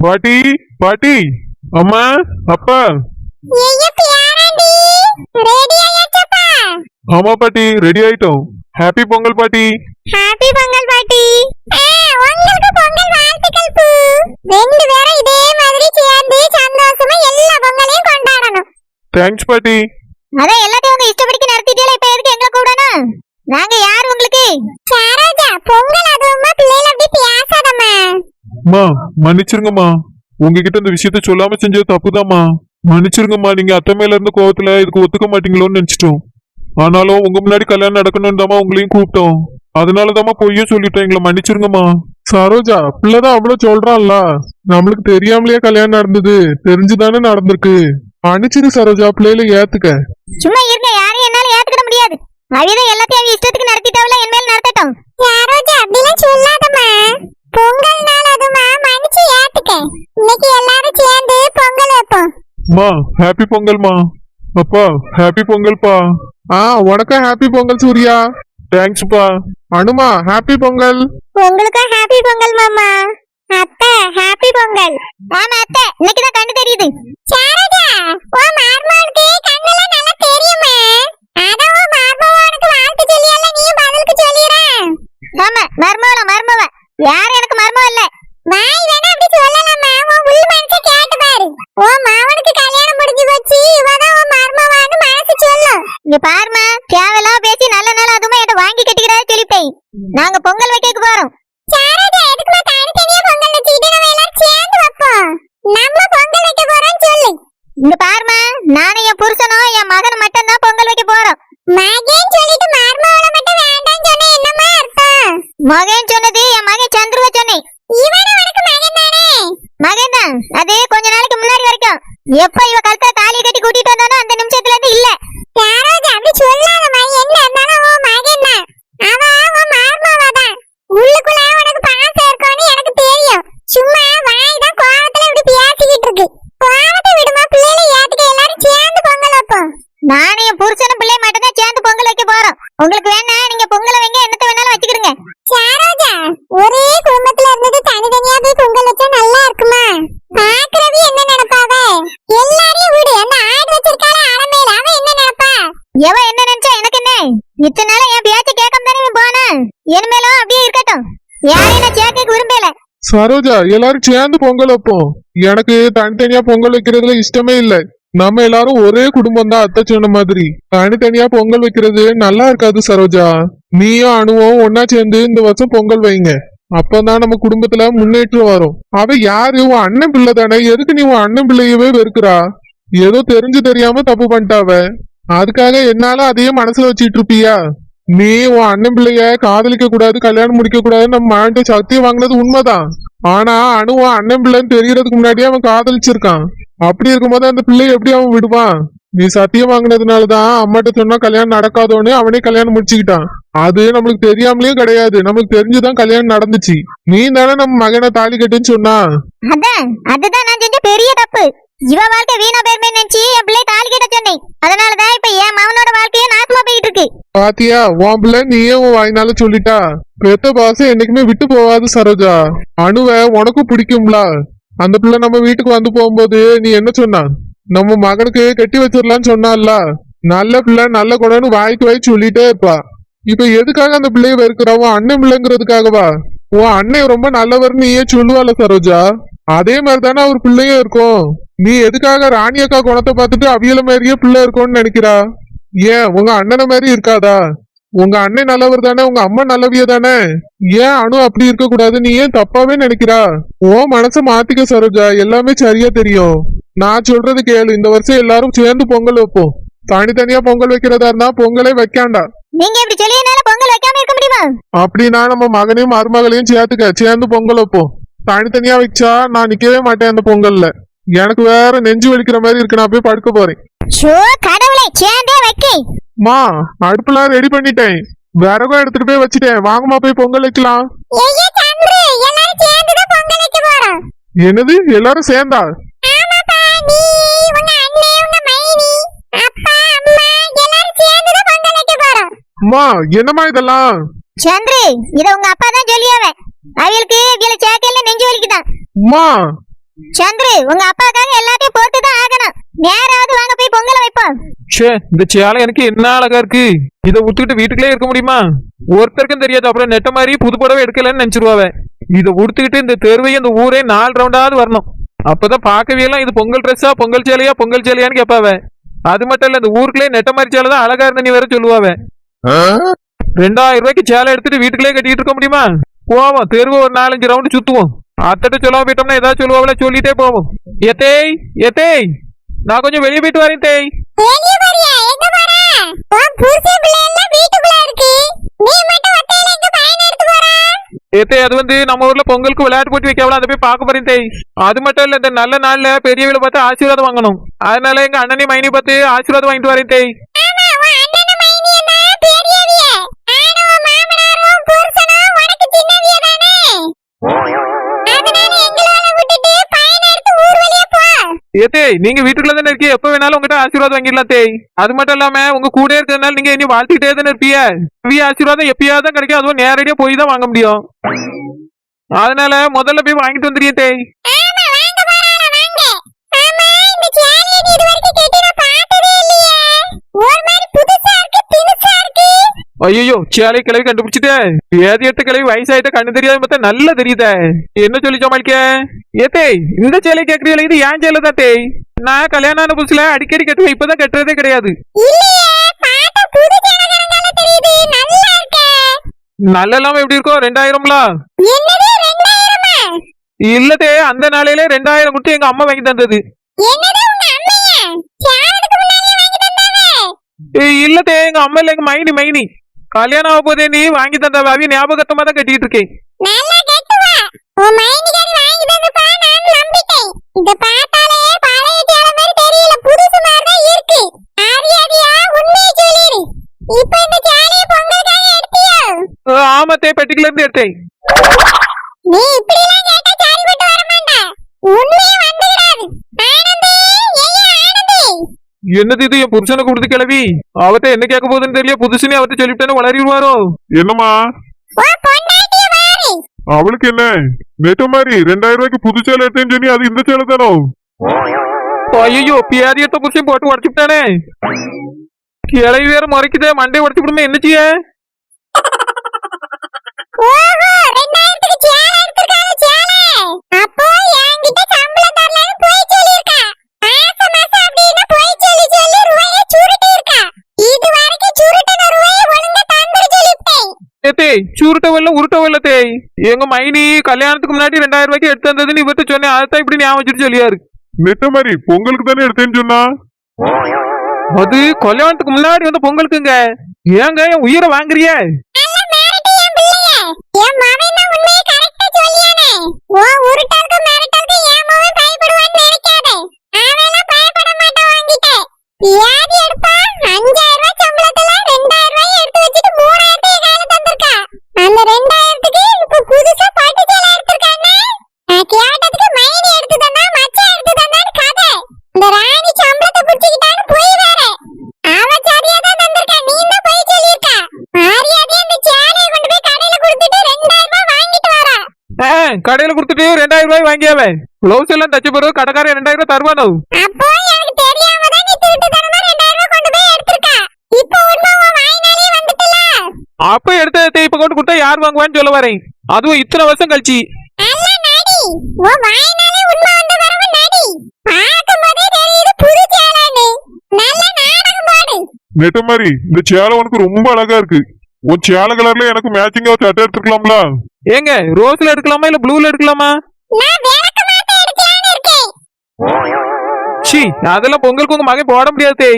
பாட்டி பாட்டி அம்மா அப்பா. ஆமா பாட்டி ரெடி ஆயிட்டோம். ஹாப்பி பொங்கல் பாட்டி. ஹாப்பி பொங்கல் பாட்டி. உங்களுக்கு பொங்கல் வாழ்த்துக்கள் பூ. ரெண்டு பேரும் இதே மாதிரி சேர்ந்து சந்தோஷமா எல்லா பொங்கலையும் கொண்டாடணும். தேங்க்ஸ் பாட்டி. அதான் எல்லாத்தையும் உங்க இஷ்டப்படிக்கு நடத்திட்டே இப்ப எதுக்கு எங்களை கூடணும் நாங்க யார் உங்களுக்கு? சரோஜா பொங்கல் அதுவுமா பிள்ளைல அப்படி பேசாதம்மா. அம்மா மன்னிச்சிருங்கம்மா. உங்ககிட்ட இந்த விஷயத்த சொல்லாம செஞ்சது தப்புதாம்மா. மன்னிச்சிருங்கம்மா நீங்க அத்தை மேல இருந்த கோவத்துல இதுக்கு ஒத்துக்க மாட்டீங்களோன்னு நினைச்சிட்டோம். ஆனாலும் உங்க முன்னாடி கல்யாணம் நடக்கணும் தாமா உங்களையும் கூப்பிட்டோம். அதனாலதாம்மா பொய்யும் சொல்லிட்டோம். எங்களை மன்னிச்சிருங்கம்மா. சரோஜா பிள்ளைதான் அவ்வளவு சொல்றான்ல. நம்மளுக்கு தெரியாமலேயே கல்யாணம் நடந்தது. தெரிஞ்சுதானே நடந்திருக்கு. மன்னிச்சிரு சரோஜா பிள்ளையில ஏத்துக்க. சும்மா இருங்க அவிதான் எல்லாத்தையும் அவங்க இஷ்டத்துக்கு நடத்திட்டாவில? என் மேல நடத்தட்டும். சரோஜா அப்படிலாம் சொல்லாதம்மா. பொங்கல் நாள் அதுமா மன்னிச்சு ஏத்துக்க. இன்னைக்கு எல்லாரும் சேர்ந்து பொங்கல் வைப்போம். அம்மா ஹாப்பி பொங்கல்மா. அப்பா ஹாப்பி பொங்கல்ப்பா ஆ உனக்கும் ஹாப்பி பொங்கல் சூர்யா. தேங்க்ஸ்ப்பா அனுமா ஹாப்பி பொங்கல். உங்களுக்கும் ஹாப்பி பொங்கல் மாமா. அத்தை ஹாப்பி பொங்கல். ஆமா அத்தை இன்னைக்கு தான் கண்ணு தெரியுது. சாரதா ஓ மார்மாவுக்கு யார் எனக்கு மர்மம் இல்ல. வாய் வேணா அப்படி சொல்லலாமா உன் உள் மனசை கேட்டு பாரு. ஓ மாவனுக்கு கல்யாணம் முடிஞ்சு போச்சு. இவதான் உன் மர்மவான்னு மனசு சொல்லும். இங்க பாருமா தேவையெல்லாம் பேசி நல்ல நாள் அதுமா என்கிட்ட வாங்கி கட்டிக்கிறதா சொல்லிட்டேன். நாங்க பொங்கல் வைக்க போறோம். சாரதா எதுக்குமா தனித்தனியா பொங்கல் வச்சுக்கிட்டு நம்ம எல்லாரும் சேர்ந்து வைப்போம். நம்ம பொங்கல் வைக்க போறோம் சொல்லு. இங்க பாருமா நானும் என் புருஷனும் என் மகன் மட்டும் தான் பொங்கல் வைக்க போறோம். மகன் சொல்லிட்டு மர்மவள மட்டும் வேண்டாம்னு சொன்ன என்னமா அர்த்தம்? மகன் சொன்னது என் மகன் சந்துருவ சொன்னேன் இவன் உனக்கு மகன் தானே மகன் தான் அது கொஞ்ச நாளைக்கு முன்னாடி வரைக்கும் எப்ப இவ கழுத்துல தாலி எவ என்ன நினைச்சா எனக்கு என்ன? இத்தனை நாள என் பேச்சு கேட்காம தானே போன இனிமேலும் அப்படியே இருக்கட்டும். யாரையும் நான் சேர்க்க விரும்பல. சரோஜா எல்லாரும் சேர்ந்து பொங்கல் வைப்போம். எனக்கு தனித்தனியா பொங்கல் வைக்கிறதுல இஷ்டமே இல்ல. நம்ம எல்லாரும் ஒரே குடும்பம் தான் அத்தை சொன்ன மாதிரி. தனித்தனியா பொங்கல் வைக்கிறது நல்லா இருக்காது சரோஜா. நீயும் அணுவும் ஒன்னா சேர்ந்து இந்த வருஷம் பொங்கல் வைங்க. அப்பதான் நம்ம குடும்பத்துல முன்னேற்றம் வரும். அவ யாரு? உன் அண்ணன் பிள்ளை தானே. எதுக்கு நீ உன் அண்ணன் பிள்ளையவே வெறுக்கிறா? ஏதோ தெரிஞ்சு தெரியாம தப்பு பண்ணிட்டாவ அதுக்காக என்னால அதையே மனசுல வச்சிட்டு இருப்பியா? நீ உன் அண்ணன் பிள்ளைய காதலிக்க கூடாது கல்யாணம் முடிக்க கூடாது நம்ம மாண்ட சத்தியம் வாங்கினது உண்மைதான். ஆனா அணு உன் அண்ணன் பிள்ளைன்னு தெரியறதுக்கு முன்னாடியே அவன் காதலிச்சிருக்கான். அப்படி இருக்கும்போது அந்த பிள்ளைய எப்படி அவன் விடுவான்? நீ சத்தியம் வாங்கினதுனாலதான் அம்மாட்ட சொன்னா கல்யாணம் நடக்காதோன்னு அவனே கல்யாணம் முடிச்சுக்கிட்டான். அது நம்மளுக்கு தெரியாமலே கிடையாது. நம்மளுக்கு தெரிஞ்சுதான் கல்யாணம் நடந்துச்சு. நீ தானே நம்ம மகனை தாலி கட்டுன்னு சொன்னா. அதான் அதுதான் நான் செஞ்ச பெரிய தப்பு. இவ வாழ்க்கை வீணா போயிருமே நினைச்சு என் பிள்ளை தாலி கட்ட சொன்னேன். அதனாலதான் இப்ப என் மகனோட வாழ்க்கையே நாசமா போயிட்டு இருக்கு பாத்தியா உன் பிள்ளை நீயே உன் வாய்னால சொல்லிட்டா. பெத்த பாசம் என்னைக்குமே விட்டு போகாது சரோஜா. அணுவ உனக்கும் பிடிக்கும்ல. அந்த பிள்ளை நம்ம வீட்டுக்கு வந்து போகும்போது நீ என்ன சொன்ன? நம்ம மகனுக்கு கட்டி வச்சிடலான்னு சொன்னால நல்ல பிள்ளை நல்ல குணம்னு வாய்க்கு வாய் சொல்லிட்டே இருப்பா. இப்ப எதுக்காக அந்த பிள்ளைய வெறுக்கிறா? உன் அண்ணன் பிள்ளைங்கிறதுக்காகவா? உன் அண்ணன் ரொம்ப நல்லவர்னு நீயே சொல்லுவாள் சரோஜா. அதே மாதிரி தானே அவர் பிள்ளையும் இருக்கும். நீ எதுக்காக ராணி அக்கா குணத்தை பார்த்துட்டு அவியல மாதிரியே பிள்ளை இருக்கும்னு நினைக்கிறா? ஏன் உங்க அண்ணனை மாதிரி இருக்காதா? உங்க அண்ணன் நல்லவர் தானே உங்க அம்மா நல்லவிய தானே? ஏன் அணு அப்படி இருக்க கூடாது நீ ஏன் தப்பாவே நினைக்கிறா? உன் மனச மாத்திக்க சரோஜா எல்லாமே சரியா தெரியும். நான் சொல்றது கேளு. இந்த வருஷம் எல்லாரும் சேர்ந்து பொங்கல் வைப்போம். தனித்தனியா பொங்கல் வைக்கிறதா இருந்தா பொங்கலே வைக்காண்டா. நீங்க இப்படி சொல்லியனால பொங்கல் வைக்காம இருக்க முடியுமா? அப்படின்னா நம்ம மகனையும் மருமகளையும் சேர்த்துக்க. சேர்ந்து பொங்கல் வைப்போம். தனித்தனியா வச்சா நான் நிக்கவே மாட்டேன் அந்த பொங்கல்ல. எனக்கு வேற நெஞ்சு வலிக்கிற மாதிரி இருக்கு. நான் போய் படுக்க போறேன். ஷோ கடவுளே சேர்ந்தே வைக்க. மா அடுப்புலாம் ரெடி பண்ணிட்டேன். விறகும் எடுத்துட்டு போய் வச்சுட்டேன். வாங்கம்மா போய் பொங்கல் வைக்கலாம். சந்திரு எல்லாரும் அம்மா என்னம்மா இதெல்லாம்? சந்திரு இத உங்க அப்பா தான் சொல்லியாவே அவளுக்கு இவள சேக்கையில நெஞ்சு வலிக்குதான். அம்மா. சந்திரு உங்க அப்பாக்காக எல்லாத்தையும் போட்டு தான் ஆகணும். நேராவது வாங்க போய் பொங்கலை வைப்போம். ச்சே இந்த சேலை எனக்கு என்ன அழகா இருக்கு. இதை உடுத்துக்கிட்டு வீட்டுக்குள்ளே இருக்க முடியுமா? ஒருத்தருக்கும் தெரியாது அப்புறம் நெட்ட மாதிரி புது புடவை எடுக்கலன்னு நினைச்சிருவாவ. இதை உடுத்துக்கிட்டு இந்த தெருவையும் இந்த ஊரே நாலு ரவுண்டாவது வரணும். அப்பதான் பார்க்கவே எல்லாம் இது பொங்கல் ட்ரெஸ்ஸா பொங்கல் சேலையா பொங்கல் சேலையான்னு கேட்பாவ. அது மட்டும் இல்ல இந்த ஊருக்குள்ளே நெட்ட மாதிரி சேலை தான் அழகா இருந்த நீ வேற சொல்லுவாவ. ரெண்டாயிரம் ரூபாய்க்கு சேலை எடுத்துட்டு வீட்டுக்குள்ளே கட்டிட்டு இருக்க முடியுமா? போவோம். தெருவை ஒரு நாலஞ்சு ரவுண்டு சுத்துவோம். அத்தட்ட சொல்லாம போயிட்டோம்னா ஏதாவது சொல்லுவாவில சொல்லிட்டே போவோம். எத்தேய் எத்தேய் நான் கொஞ்சம் வெளியே போயிட்டு வரேன் தேய். ஏத்தே அது வந்து நம்ம ஊர்ல பொங்கலுக்கு விளையாட்டு போட்டி வைக்கவல அதை போய் பார்க்க போறேன் தேய். அது மட்டும் இல்ல இந்த நல்ல நாள்ல பெரியவளை பார்த்து ஆசீர்வாதம் வாங்கணும். அதனால எங்க அண்ணனை மைனி பார்த்து ஆசீர்வாதம் வாங்கிட்டு வரேன் தேய். ஏத்தே நீங்க வீட்டுக்குள்ள தானே இருக்கீங்க? எப்ப வேணாலும் உங்ககிட்ட ஆசீர்வாதம் வாங்கிடலாம் தேய். அது மட்டும் இல்லாம உங்க கூட இருக்கிறதுனால நீங்க இனி வாழ்த்துக்கிட்டே தானே இருப்பீங்க. இவ்விய ஆசீர்வாதம் எப்பயாவது தான் கிடைக்கும். அதுவும் நேரடியா போய் தான் வாங்க முடியும். அதனால முதல்ல போய் வாங்கிட்டு வந்துடுறேன் தேய். ஐயோ சேலை கிளவி கண்டுபிடிச்சிட்டே. ஏதி எட்டு கிளவி வயசாயிட்ட கண்ணு தெரியாத பார்த்தா நல்லா தெரியுதே. என்ன சொல்லி சமாளிக்க ஏத்தே இந்த சேலை கேக்குறீங்களா இது ஏன் சேலை தான் தேய்? நான் கல்யாணம் ஆன புதுசுல அடிக்கடி கட்டுவேன் இப்பதான் கட்டுறதே கிடையாது. இல்லையே நல்ல இல்லாம எப்படி இருக்கும் ரெண்டாயிரம்ல? இல்லதே அந்த நாளையில ரெண்டாயிரம் குட்டி எங்க அம்மா வாங்கி தந்தது. இல்லதே ஏய், எங்க அம்மா இல்ல எங்க மைனி மைனி. கல்யாணம் ஆக போதே நீ வாங்கி தந்த அவி ஞாபகத்தமா தான் கட்டிட்டு இருக்கேன் நல்லா கட்டுவா? உன் மைனிகாரி வாங்கி தந்தப்பா நான் நம்பிட்டேன். இத பார்த்தாலே பழைய சேலை மாதிரி தெரியல புதுசு மாதிரி தான் இருக்கு. ஆரியாதியா உண்மையை சொல்லிரு இப்போ இந்த சேலைய பொங்கலுக்காக எடுத்தியோ? அஹ், ஆமா தே பெட்டிக்குல இருந்து எடுத்தேன். நீ இப்படி எல்லாம் கேட்டா சரிப்பட்டு வர மாட்டா. உண்மையே என்னது இது? என் புருஷனை கொடுத்து கிளவி அவத்த என்ன கேட்க போகுதுன்னு தெரியல. புதுசுனே அவத்த சொல்லிவிட்டேன்னு வளரிடுவாரோ? என்னம்மா? அவளுக்கு என்ன? நெட்ட மாதிரி ரெண்டாயிரம் ரூபாய்க்கு புது சேலை எடுத்தேன்னு சொல்லி அது இந்த சேலை தானோ? ஐயோ பியாதியத்த புருஷன் போட்டு உடச்சுட்டானே கிளவி வேற முறைக்குதே மண்டை உடச்சு விடுமே என்ன செய்ய? ஏத்தே சுருட்டவல்ல உருட்டவல்ல தேய் எங்க மைனி கல்யாணத்துக்கு முன்னாடி ரெண்டாயிரம் ரூபாய்க்கு எடுத்து வந்ததுன்னு இவர்கிட்ட சொன்னேன். அதான் இப்படி ஞாபகம் வச்சுட்டு சொல்லியாரு. நெட்ட மாதிரி பொங்கலுக்கு தானே எடுத்தேன்னு சொன்னா? அது கல்யாணத்துக்கு முன்னாடி வந்து பொங்கலுக்குங்க. ஏங்க என் உயிரை வாங்குறிய? நல்லா கொடுத்துட்டு ரெண்டாயிரம் ரூபாய் வாங்கியாவே பிளவுஸ் எல்லாம் தச்ச பிறகு கடைக்காரன் ரெண்டாயிரம் ரூபாய் தருவானோ? அப்போ எனக்கு தெரியாம தான் நீ திருட்டுத்தனமா ரெண்டாயிரம் ரூபாய் கொண்டு போய் எடுத்திருக்கா. இப்போ உண்மை உன் வாய்னாலே வந்துட்டல அப்ப எடுத்த இப்ப கொண்டு கொடுத்தா யார் வாங்குவான்னு சொல்ல வரேன். அதுவும் இத்தனை வருஷம் கழிச்சு. நெட்ட மாதிரி இந்த சேலை உனக்கு ரொம்ப அழகா இருக்கு. உன் சேலை கலர்ல எனக்கு மேட்சிங்கா சட்டை எடுத்துக்கலாம்ல ஏங்க ரோஸ்ல எடுக்கலாமா இல்ல ப்ளூல எடுக்கலாமா? சி அதெல்லாம் பொங்கலுக்கு உங்க மகன் போட முடியாது.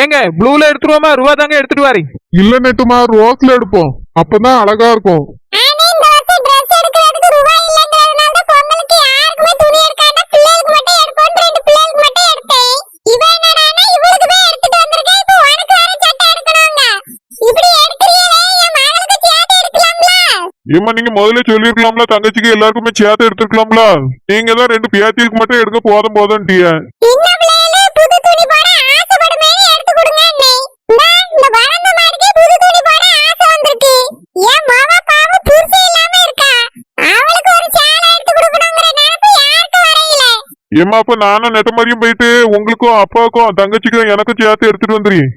ஏங்க ப்ளூல எடுத்துருவோமா? ரூபா தாங்க எடுத்துட்டு வரேன். இல்ல நெட்டுமா ரோஸ்ல எடுப்போம். அப்பதான் அழகா இருக்கும். ஏமா நீங்க முதல்ல சொல்லிருக்கலாம்ல தங்கச்சிக்கு எல்லாருக்குமே சேர்த்து எடுத்துருக்கலாம்ல. நீங்க தான் ரெண்டு பேத்திக்கு மட்டும் எடுக்க போதும் போதும் டீய ஏமா அப்ப நானும் நெட்ட மாதிரியும் போயிட்டு உங்களுக்கும் அப்பாவுக்கும் தங்கச்சிக்கும் எனக்கும் சேர்த்து எடுத்துட்டு வந்துடுறேன்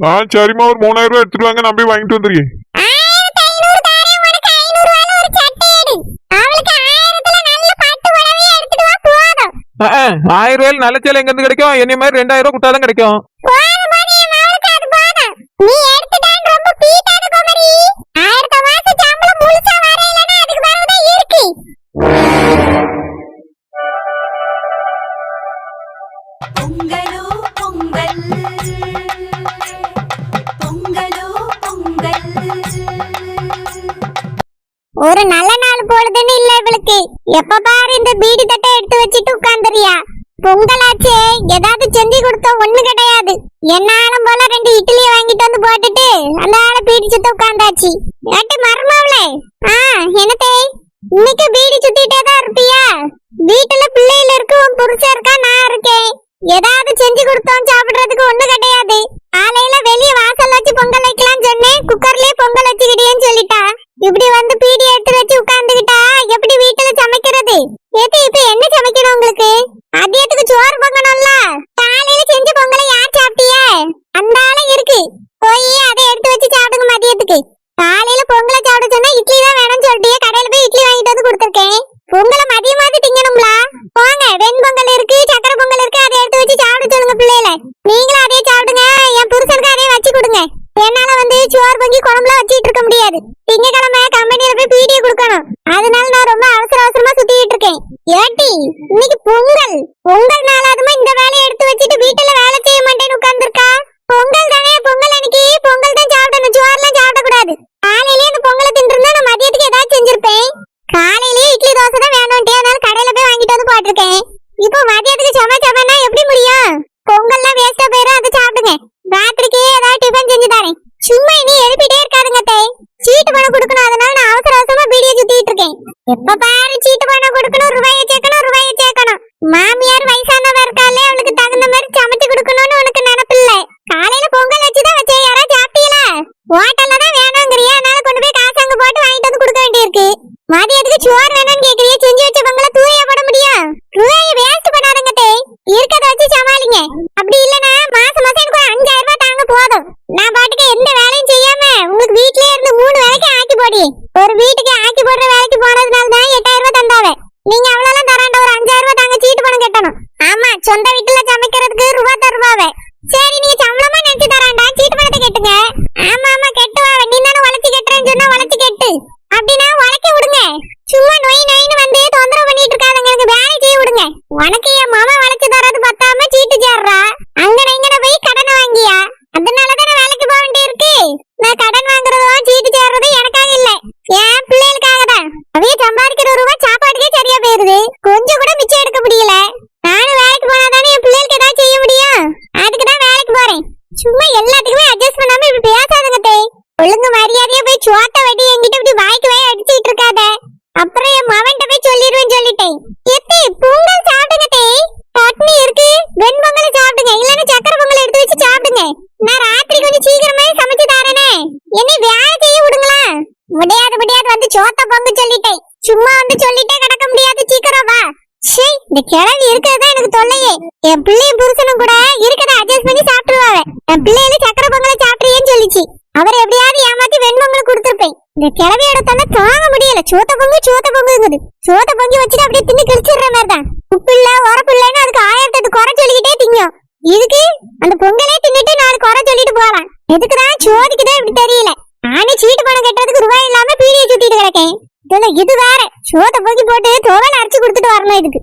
ஆ சரிம்மா ஒரு மூணாயிரம் ரூபாய் எடுத்துட்டு வாங்க நான் போய் வாங்கிட்டு வந்துருக்கேன் ரூபாயில ஆயிரம் ரூபாய் நல்ல சேலை எங்க இருந்து கிடைக்கும்? என்னை மாதிரி ரெண்டாயிரம் ரூபாய் கிடைக்கும். ஒரு நல்ல நாள் பொழுதுன்னு இல்ல இவளுக்கு. எப்ப பாரு இந்த பீடி தட்டை எடுத்து வச்சுட்டு உட்கார்ந்துறியா பொங்கலாச்சே ஏதாவது செஞ்சு கொடுத்தா ஒண்ணு கிடையாது. என்னாலும் போல ரெண்டு இட்லி வாங்கிட்டு வந்து போட்டுட்டு அந்த ஆளை பீடி சுத்த உட்கார்ந்தாச்சு. ஏட்டி மருமாவளே? ஆ என்னத்தே? இன்னைக்கு பீடி சுத்திட்டே தான் இருப்பியா? வீட்டுல பிள்ளைகள் இருக்கு உன் புருஷன் இருக்கா நான் இருக்கேன். ஏதாவது செஞ்சு கொடுத்தோம் சாப்பிடுறதுக்கு ஒண்ணு கிடையாது. காலையில வெளிய இப்படி வந்து பீடி எடுத்து வச்சு உட்கார்ந்துகிட்டா எப்படி வீட்டுல சமைக்கிறது? ஏத்தி இப்ப என்ன சமைக்கணும் உங்களுக்கு? மதியத்துக்கு சோறு பொங்கணும்ல? காலையில செஞ்ச பொங்கலை யார் சாப்பிட்டிய? அந்த ஆளு இருக்கு. போய் அதை எடுத்து வச்சு சாப்பிடுங்க மதியத்துக்கு. காலையில பொங்கலை சாப்பிட சொன்னா இட்லி தான் வேணும்னு சொல்லிட்டு கடையில போய் இட்லி வாங்கிட்டு வந்து கொடுத்துருக்கேன். பொங்கலை மதியமாவது திங்கணும்ல? போங்க வெண்பொங்கல் இருக்கு சக்கரை பொங்கல் இருக்கு அதை எடுத்து வச்சு சாப்பிட சொல்லுங்க பிள்ளைகளை. நீங்களும் அதே சாப்பிடுங்க என் புருஷனுக்கு அதே வச்சு கொடுங்க. என்னால வந்து சோறு பொங்கி குழம்புல வச்சிட்டு இருக்க முடியாது திங்கக்கிழமை கம்பெனியில போய் பிடி கொடுக்கணும். அதனால நான் ரொம்ப அவசர அவசரமா சுத்திட்டு இருக்கேன். ஏட்டி இன்னைக்கு பொங்கல். பொங்கல் நாளாதுமா இந்த வேலையை எடுத்து வச்சுட்டு வீட்டுல வேலை செய்ய மாட்டேன்னு உட்கார்ந்துருக்கா? பொங்கல் தானே பொங்கல் அன்னைக்கு. பொங்கல் தான் சாப்பிடணும். சோறுலாம் சாப்பிடக்கூடாது. காலையிலேயே அந்த பொங்கலை தின்றுருந்தா நான் மதியத்துக்கு ஏதாவது செஞ்சிருப்பேன். காலையிலேயே இட்லி தோசை தான் வேணும்ட்டே. அதனால கடையில போய் வாங்கிட்டு வந்து போட்டிருக்கேன். இப்போ மதியத்துக்கு சமைச்சவனா எப்படி முடியும்? பொங்கல்லாம் வேஸ்டா போயிடும் அதை சாப்பிடுங்க. ராத்திரிக்கு ஏதாவது டிஃபன் செஞ்சு தரேன். சும்மா சீட்டு பணம் கொடுக்கணும். அதனால நான் அவசர அவசரமா பீடியை சுத்திட்டு இருக்கேன். எப்ப பாரு சீட்டு பணம் கொடுக்கணும் ரூபாயை சேர்க்கணும் ரூபாயை சேர்க்கணும். மாமியார் வயசானவ இருக்காளே அவளுக்கு தகுந்த மாதிரி சமைச்சு கொடுக்கணும்னு உனக்கு நினப்பில்ல காலையில பொங்கல் வச்சுதான் வச்சேன் யாராவது சாப்பிட்டீங்களா ஹோட்டல்ல தான் வேணுங்கிறியா அதனால கொண்டு போய் காசு அங்க போட்டு வாங்கிட்டு வந்து கொடுக்க வேண்டியிருக்கு மதியத்துக்கு சோறு வேணும்னு கேக்குறியா செஞ்சு வச்ச பொங்கலை தூயா போட முடியும் ரூபாயை வேஸ்ட் பண்ணாதங்க தே இருக்கத வச்சு சமாளிங்க அப்படி இல்லனா மாசம் மாசம் எனக்கு ஒரு அஞ்சாயிரம் ரூபாய் தாங்க போதும் நான் பாட்டுக்கு எந்த வேலையும் செய்யாம உங்களுக்கு வீட்லயே இருந்து மூணு வேலைக்கு ஆக்கி போடி ஒரு வீட்டுக்கு ஆக்கி போடுற வேலைக்கு போனதுனால தான் எட்டாயிரம் ரூபாய் தந்தாவே நீங்க அவ்வளவு தராண்ட ஒரு அஞ்சாயிரம் ரூபாய் தாங்க சீட்டு பணம் கட்டணும் ஆமா சொந்த வீட்டுல சமைக்கிறதுக்கு ரூபா தருவாவே சரி நீங்க சம்பளமா நினைச்சு தராண்டா சீட்டு பணத்தை கட்டுங்க ஆமா ஆமா கட்டுவாவே நீ தானே உழைச்சு கட்டுறேன்னு சொன்னா உழைச்சு கட்டு அப்படின்னா உழைக்க விடுங்க. சும்மா நொய் நொயின்னு வந்து தொந்தரவு பண்ணிட்டு இருக்காதுங்க எனக்கு வேலை செய்ய விடுங்க உனக்கு என் மாமா வளைச்சு தரது பத்தாம சீட்டு சேர்றா அங்கன இங்கன போய் கடனை வாங்கியா அதனால தானே வேலைக்கு போக வேண்டியிருக்கு நான் கடன் வாங்குறதும் சீட்டு சேர்றதும் எனக்காக இல்ல என் பிள்ளைகளுக்காக தான் அவைய சம்பாதிக்கிற ரூபா சாப்பாட்டுக்கே சரியா போயிருது கொஞ்சம் கூட மிச்சம் எடுக்க முடியல நானும் வேலைக்கு போனாதானே என் பிள்ளைகளுக்கு ஏதாவது செய்ய முடியும் அதுக்கு தான் வேலைக்கு போறேன் சும்மா எல்லாத்துக்குமே அட்ஜஸ்ட் பண்ணாம இப்படி பேசாதுங்க தே ஒழுங்கு மரியாதையா போய் சோத்த வெட்டி என்கிட்ட இப்படி வாய்க்கு வாய் அடிச்சிட்டு இருக்காத அப்புறம் என் மவன்கிட்ட போய் சொல்லிடுவேன் சொல்லிட்டேன் எத்தே பொங்கல் சாப்பிடுங்க தே சட்னி இருக்கு வெண்பொங்கல் சாப்பிடுங்க இல்லன்னா சக்கரை பொங்கல் எடுத்து வச்சு சாப்பிடுங்க நான் ராத்திரி கொஞ்சம் சீக்கிரமே சமைச்சு தரேனே என்னை வேலை செய்ய விடுங்களா முடியாது முடியாது வந்து சோத்த பொங்க சொல்லிட்டேன் சும்மா வந்து சொல்லிட்டே கிடக்க முடியாது சீக்கிரம் வா ஷே இந்த கிழவி இருக்கிறது எனக்கு தொல்லையே. என் பிள்ளையும் புருஷனும் கூட இருக்கதை அட்ஜஸ்ட் பண்ணி சாப்பிட்டுருவாங்க. என் பிள்ளையில சக்கரை பொங்கலை சாப்பிட்றியேன்னு சொல்லிச்சு. அவர் எப்படியாவது ஏமாத்தி வெண்பொங்கல் கொடுத்துருப்பேன். இந்த கிழவியோட தொல்லை தாங்க முடியல. சோத்த பொங்கு சோத்த பொங்குங்குது. சோத்த பொங்கி வச்சுட்டு அப்படியே தின்னு கிழிச்சிடுற மாதிரி தான் உப்பு இல்ல உரப்பு இல்லைன்னு அதுக்கு ஆயிரத்தி எட்டு குறை சொல்லிக்கிட்டே திங்கும். இதுக்கு அந்த பொங்கலே தின்னுட்டு நாலு குறை சொல்லிட்டு போறான். எதுக்குதான் சோதிக்குதோ இப்படி தெரியல. நானே சீட்டு பணம் கட்டுறதுக்கு ரூபாய் இல்லாம பீடியை சுத்திட்டு கிடக்கேன். இதுல இது வேற. சோத்த பொங்கி போட்டு துவலை அரைச்சு கொடுத்துட்டு வரணும் இதுக்கு.